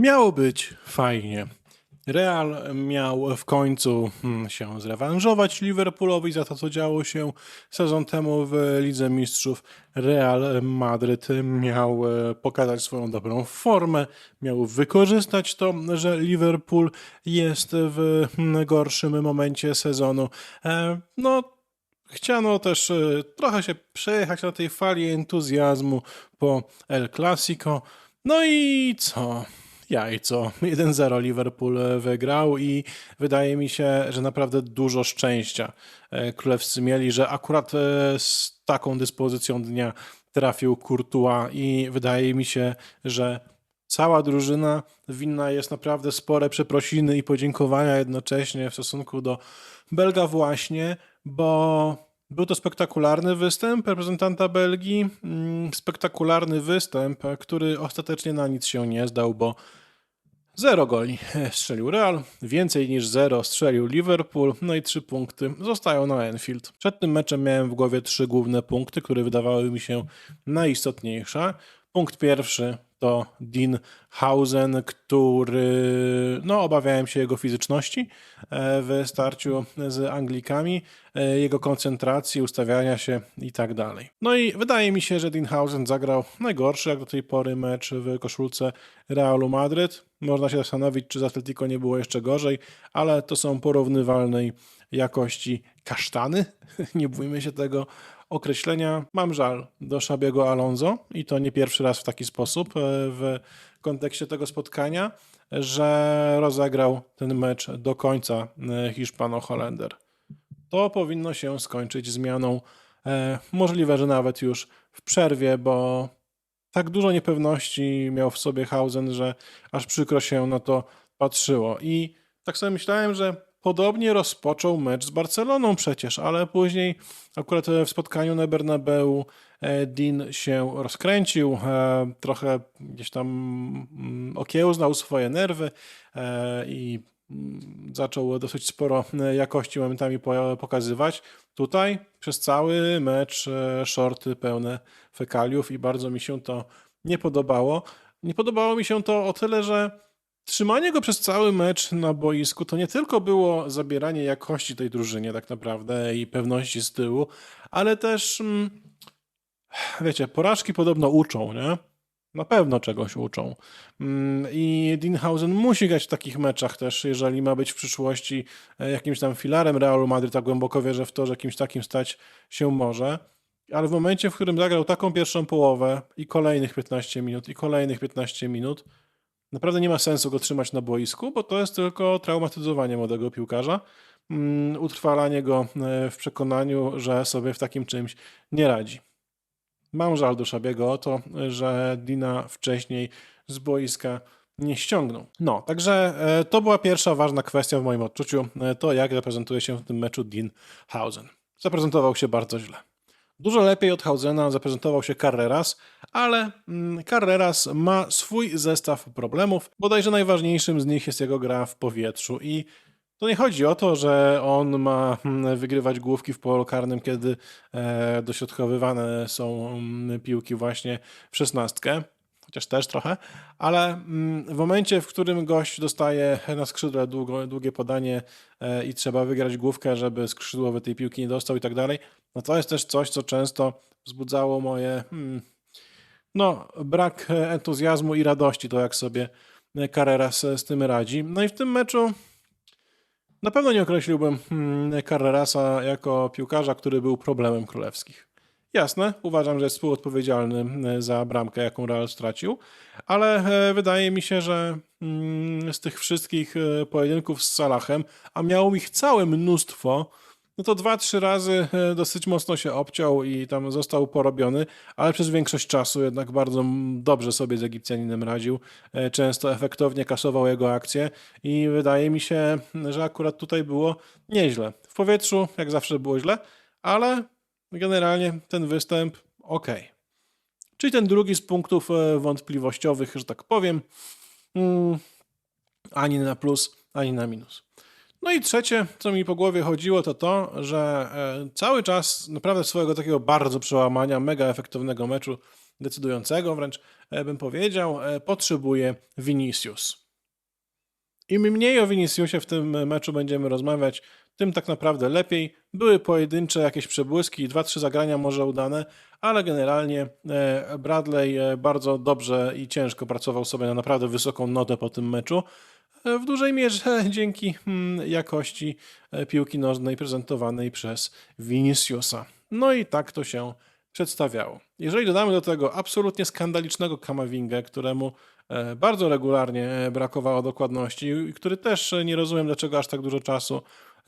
Miało być fajnie. Real miał w końcu hmm, się zrewanżować Liverpoolowi za to, co działo się sezon temu w Lidze Mistrzów. Real Madryt miał e, pokazać swoją dobrą formę, miał wykorzystać to, że Liverpool jest w hmm, gorszym momencie sezonu. E, No, Chciano też e, trochę się przejechać na tej fali entuzjazmu po El Clasico. No i co? Jajco. 1-0 Liverpool e, wygrał i wydaje mi się, że naprawdę dużo szczęścia e, królewscy mieli, że akurat e, z taką dyspozycją dnia trafił Courtois i wydaje mi się, że cała drużyna winna jest naprawdę spore przeprosiny i podziękowania jednocześnie w stosunku do Belga właśnie, bo był to spektakularny występ reprezentanta Belgii. Mm, Spektakularny występ, który ostatecznie na nic się nie zdał, bo zero goli strzelił Real, więcej niż zero strzelił Liverpool, no i trzy punkty zostają na Enfield. Przed tym meczem miałem w głowie trzy główne punkty, które wydawały mi się najistotniejsze. Punkt pierwszy to Dean Hausen, który no, obawiałem się jego fizyczności e, w starciu z Anglikami, e, jego koncentracji, ustawiania się i tak dalej. No i wydaje mi się, że Dean Hausen zagrał najgorszy jak do tej pory mecz w koszulce Realu Madryt. Można się zastanowić, czy z Atletico nie było jeszcze gorzej, ale to są porównywalnej jakości kasztany, nie bójmy się tego określenia. Mam żal do Szabiego Alonso i to nie pierwszy raz w taki sposób e, w kontekście tego spotkania, że rozegrał ten mecz do końca e, Hiszpano-Holender. To powinno się skończyć zmianą, e, możliwe, że nawet już w przerwie, bo tak dużo niepewności miał w sobie Hausen, że aż przykro się na to patrzyło. I tak sobie myślałem, że podobnie rozpoczął mecz z Barceloną przecież, ale później akurat w spotkaniu na Bernabeu e, Dean się rozkręcił, e, trochę gdzieś tam mm, okiełznał swoje nerwy e, i mm, zaczął dosyć sporo jakości momentami po- pokazywać. Tutaj przez cały mecz e, shorty pełne fekaliów i bardzo mi się to nie podobało. Nie podobało mi się to o tyle, że trzymanie go przez cały mecz na boisku to nie tylko było zabieranie jakości tej drużynie tak naprawdę i pewności z tyłu, ale też mm, wiecie, porażki podobno uczą, nie? Na pewno czegoś uczą. Mm, I Dinhausen musi grać w takich meczach też, jeżeli ma być w przyszłości e, jakimś tam filarem Realu Madryt, tak głęboko wierzę w to, że kimś takim stać się może. Ale w momencie, w którym zagrał taką pierwszą połowę i kolejnych 15 minut, i kolejnych 15 minut, naprawdę nie ma sensu go trzymać na boisku, bo to jest tylko traumatyzowanie młodego piłkarza, mm, utrwalanie go e, w przekonaniu, że sobie w takim czymś nie radzi. Mam żal do Szabiego o to, że Dina wcześniej z boiska nie ściągnął. No, także e, to była pierwsza ważna kwestia w moim odczuciu, e, to jak reprezentuje się w tym meczu Dean Hausen. Zaprezentował się bardzo źle. Dużo lepiej od Hausena zaprezentował się Carreras, ale mm, Carreras ma swój zestaw problemów. Bodajże najważniejszym z nich jest jego gra w powietrzu i to nie chodzi o to, że on ma mm, wygrywać główki w polu karnym, kiedy e, dośrodkowywane są mm, piłki właśnie w szesnastkę, chociaż też trochę, ale mm, w momencie, w którym gość dostaje na skrzydle długo, długie podanie e, i trzeba wygrać główkę, żeby skrzydłowy tej piłki nie dostał i tak dalej, no to jest też coś, co często wzbudzało moje hmm, no, brak e, entuzjazmu i radości, to jak sobie Carreras z tym radzi. No i w tym meczu na pewno nie określiłbym hmm, Carrerasa jako piłkarza, który był problemem królewskich. Jasne, uważam, że jest współodpowiedzialny e, za bramkę, jaką Real stracił, ale e, wydaje mi się, że mm, z tych wszystkich e, pojedynków z Salahem, a miał ich całe mnóstwo, no to dwa, trzy razy dosyć mocno się obciął i tam został porobiony, ale przez większość czasu jednak bardzo dobrze sobie z Egipcjaninem radził. Często efektownie kasował jego akcje i wydaje mi się, że akurat tutaj było nieźle. W powietrzu jak zawsze było źle, ale generalnie ten występ ok. Czyli ten drugi z punktów e, wątpliwościowych, że tak powiem, mm, ani na plus, ani na minus. No i trzecie, co mi po głowie chodziło, to to, że e, cały czas naprawdę swojego takiego bardzo przełamania, mega efektownego meczu decydującego wręcz e, bym powiedział, potrzebuje Vinicius. Im mniej o Viniciusie w tym meczu będziemy rozmawiać, tym tak naprawdę lepiej. Były pojedyncze jakieś przebłyski, dwa, trzy zagrania może udane, ale generalnie e, Bradley e, bardzo dobrze i ciężko pracował sobie na naprawdę wysoką notę po tym meczu. E, W dużej mierze dzięki mm, jakości piłki nożnej prezentowanej przez Viniciusa. No i tak to się przedstawiało. Jeżeli dodamy do tego absolutnie skandalicznego Kamawingę, któremu bardzo regularnie brakowało dokładności i który też nie rozumiem, dlaczego aż tak dużo czasu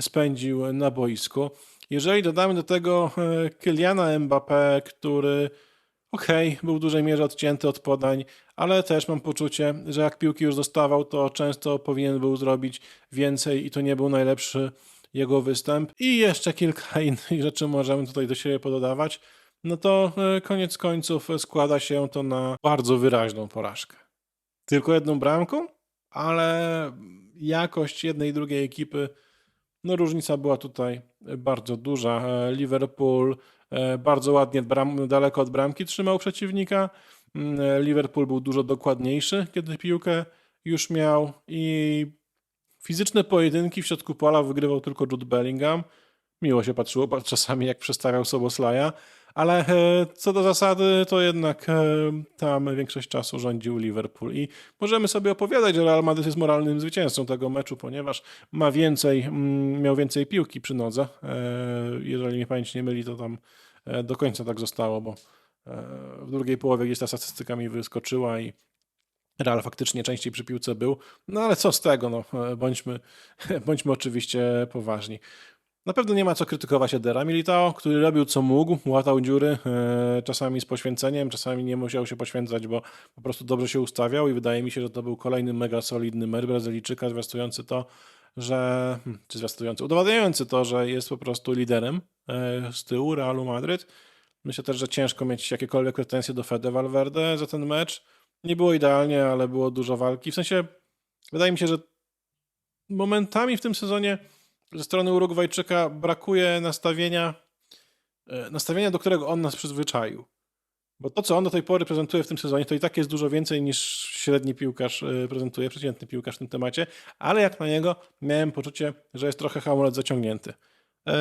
spędził na boisku. Jeżeli dodamy do tego e, Kyliana Mbappé, który okej, był w dużej mierze odcięty od podań, ale też mam poczucie, że jak piłki już dostawał, to często powinien był zrobić więcej i to nie był najlepszy jego występ. I jeszcze kilka innych rzeczy możemy tutaj do siebie pododawać. No to e, koniec końców składa się to na bardzo wyraźną porażkę. Tylko jedną bramką, ale jakość jednej i drugiej ekipy, no różnica była tutaj bardzo duża. E, Liverpool e, bardzo ładnie bram, daleko od bramki trzymał przeciwnika. Mm, e, Liverpool był dużo dokładniejszy, kiedy piłkę już miał i fizyczne pojedynki w środku pola wygrywał tylko Jude Bellingham. Miło się patrzyło pa- czasami, jak przestawiał Soboslaja, ale e, co do zasady, to jednak e, tam większość czasu rządził Liverpool. I możemy sobie opowiadać, że Real Madrid jest moralnym zwycięzcą tego meczu, ponieważ ma więcej, mm, miał więcej piłki przy nodze. E, Jeżeli mnie pamięć nie myli, to tam do końca tak zostało, bo w drugiej połowie gdzieś ta statystyka mi wyskoczyła i Real faktycznie częściej przy piłce był. No ale co z tego, no, bądźmy, bądźmy oczywiście poważni. Na pewno nie ma co krytykować Edera Militao, który robił co mógł, łatał dziury, e, czasami z poświęceniem, czasami nie musiał się poświęcać, bo po prostu dobrze się ustawiał i wydaje mi się, że to był kolejny mega solidny mer Brazylijczyka, zwiastujący to, że, hmm, czy zwiastujący, udowadniający to, że jest po prostu liderem e, z tyłu Realu Madryt. Myślę też, że ciężko mieć jakiekolwiek pretensje do Fede Valverde za ten mecz. Nie było idealnie, ale było dużo walki. W sensie, wydaje mi się, że momentami w tym sezonie ze strony Urugwajczyka brakuje nastawienia, e, nastawienia, do którego on nas przyzwyczaił. Bo to, co on do tej pory prezentuje w tym sezonie, to i tak jest dużo więcej niż średni piłkarz e, prezentuje, przeciętny piłkarz w tym temacie, ale jak na niego miałem poczucie, że jest trochę hamulec zaciągnięty. E,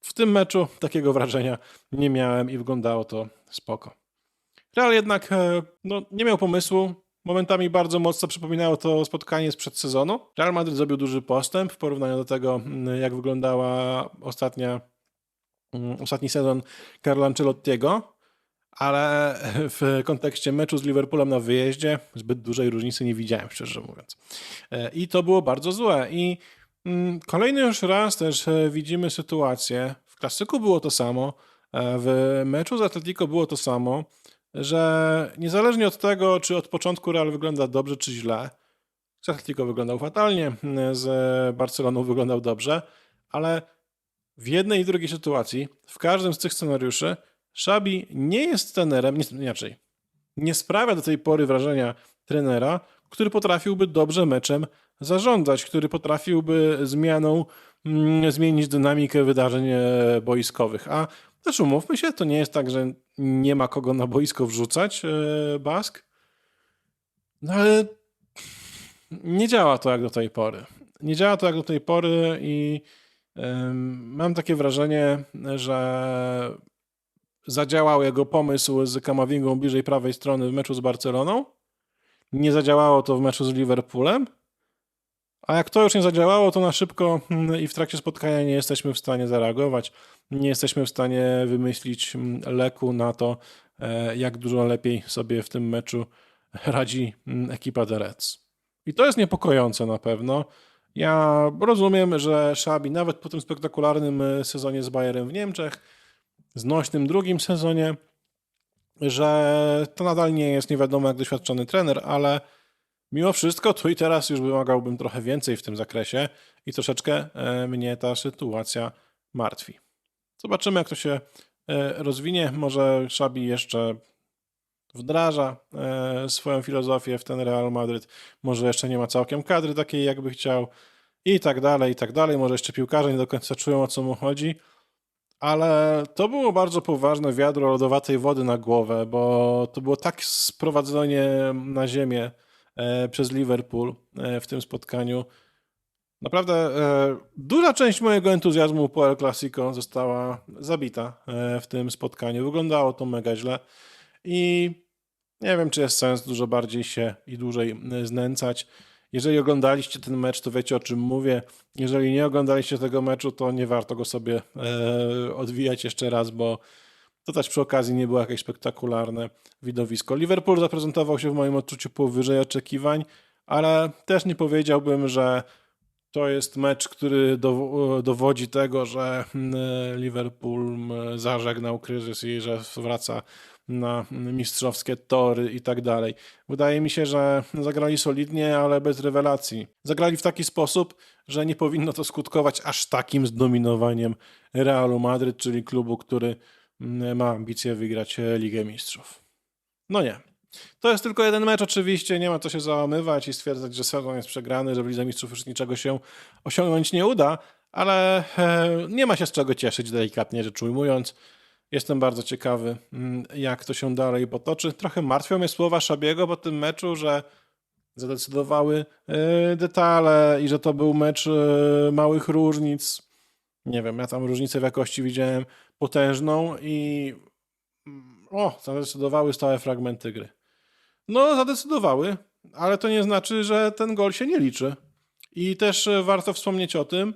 W tym meczu takiego wrażenia nie miałem i wyglądało to spoko. Real jednak no, nie miał pomysłu. Momentami bardzo mocno przypominało to spotkanie sprzed sezonu. Real Madrid zrobił duży postęp w porównaniu do tego, mm, jak wyglądała ostatnia, mm, ostatni sezon Carlo Ancelottiego, ale w kontekście meczu z Liverpoolem na wyjeździe zbyt dużej różnicy nie widziałem, szczerze mówiąc. E, I to było bardzo złe. I mm, kolejny już raz też e, widzimy sytuację, w klasyku było to samo, e, w meczu z Atletico było to samo, że niezależnie od tego, czy od początku Real wygląda dobrze, czy źle, z wyglądał fatalnie, z Barceloną wyglądał dobrze, ale w jednej i drugiej sytuacji, w każdym z tych scenariuszy, Szabi nie jest trenerem, nie, inaczej, nie sprawia do tej pory wrażenia trenera, który potrafiłby dobrze meczem zarządzać, który potrafiłby zmianą mm, zmienić dynamikę wydarzeń e, boiskowych. A też umówmy się, to nie jest tak, że nie ma kogo na boisko wrzucać, e, Bask. No ale nie działa to jak do tej pory. Nie działa to jak do tej pory i mam takie wrażenie, że zadziałał jego pomysł z Kamawingą bliżej prawej strony w meczu z Barceloną. Nie zadziałało to w meczu z Liverpoolem. A jak to już nie zadziałało, to na szybko mm, i w trakcie spotkania nie jesteśmy w stanie zareagować. Nie jesteśmy w stanie wymyślić mm, leku na to, e, jak dużo lepiej sobie w tym meczu radzi mm, ekipa The Reds. I to jest niepokojące na pewno. Ja rozumiem, że Szabi nawet po tym spektakularnym e, sezonie z Bayerem w Niemczech, znośnym drugim sezonie, że to nadal nie jest nie wiadomo jak doświadczony trener, ale mimo wszystko tu i teraz już wymagałbym trochę więcej w tym zakresie i troszeczkę e, mnie ta sytuacja martwi. Zobaczymy, jak to się e, rozwinie. Może Szabi jeszcze wdraża e, swoją filozofię w ten Real Madryt. Może jeszcze nie ma całkiem kadry takiej, jakby chciał. I tak dalej, i tak dalej. Może jeszcze piłkarze nie do końca czują, o co mu chodzi. Ale to było bardzo poważne wiadro lodowatej wody na głowę, bo to było tak sprowadzenie na ziemię e, przez Liverpool w tym spotkaniu. Naprawdę e, duża część mojego entuzjazmu po El Clasico została zabita e, w tym spotkaniu. Wyglądało to mega źle i nie wiem, czy jest sens dużo bardziej się i dłużej znęcać. Jeżeli oglądaliście ten mecz, to wiecie o czym mówię. Jeżeli nie oglądaliście tego meczu, to nie warto go sobie e, odwijać jeszcze raz, bo to też przy okazji nie było jakieś spektakularne widowisko. Liverpool zaprezentował się w moim odczuciu powyżej oczekiwań, ale też nie powiedziałbym, że to jest mecz, który dow- dowodzi tego, że mm, Liverpool mm, zażegnał kryzys i że wraca na mistrzowskie tory i tak dalej. Wydaje mi się, że zagrali solidnie, ale bez rewelacji. Zagrali w taki sposób, że nie powinno to skutkować aż takim zdominowaniem Realu Madryt, czyli klubu, który mm, ma ambicje wygrać Ligę Mistrzów. No nie. To jest tylko jeden mecz, oczywiście, nie ma co się załamywać i stwierdzać, że sezon jest przegrany, że w Lidze Mistrzów już niczego się osiągnąć nie uda, ale e, nie ma się z czego cieszyć, delikatnie rzecz ujmując. Jestem bardzo ciekawy, mm, jak to się dalej potoczy. Trochę martwią mnie słowa Szabiego po tym meczu, że zadecydowały e, detale i że to był mecz e, małych różnic. Nie wiem, ja tam różnicę w jakości widziałem potężną i mm, o, zadecydowały stałe fragmenty gry. No, zadecydowały, ale to nie znaczy, że ten gol się nie liczy. I też e, warto wspomnieć o tym,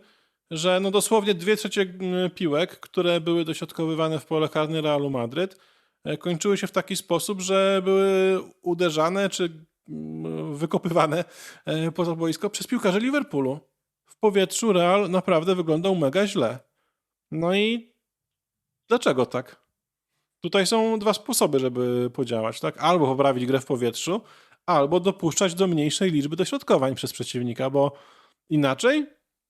że no dosłownie dwie trzecie piłek, które były dośrodkowywane w pole karne Realu Madryt, e, kończyły się w taki sposób, że były uderzane czy wykopywane e, poza boisko przez piłkarzy Liverpoolu. W powietrzu Real naprawdę wyglądał mega źle. No i dlaczego tak? Tutaj są dwa sposoby, żeby podziałać, tak? Albo poprawić grę w powietrzu, albo dopuszczać do mniejszej liczby dośrodkowań przez przeciwnika, bo inaczej,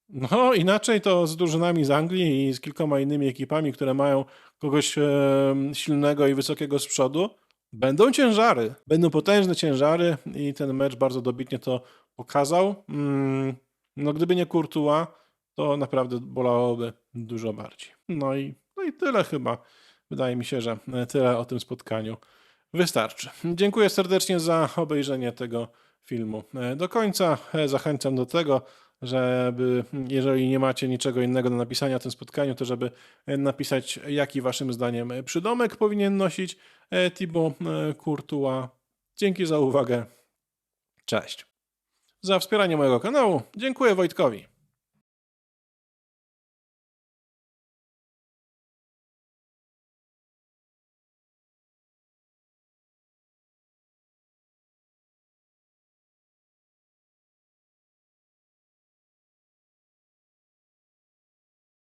no inaczej to z drużynami z Anglii i z kilkoma innymi ekipami, które mają kogoś e, silnego i wysokiego z przodu, będą ciężary. Będą potężne ciężary i ten mecz bardzo dobitnie to pokazał. Mm, no gdyby nie Courtois, to naprawdę bolałoby dużo bardziej. No i, no i tyle chyba. Wydaje mi się, że tyle o tym spotkaniu wystarczy. Dziękuję serdecznie za obejrzenie tego filmu do końca. Zachęcam do tego, żeby jeżeli nie macie niczego innego do napisania o tym spotkaniu, to żeby napisać, jaki waszym zdaniem przydomek powinien nosić Thibaut Courtois. Dzięki za uwagę. Cześć. Za wspieranie mojego kanału dziękuję Wojtkowi.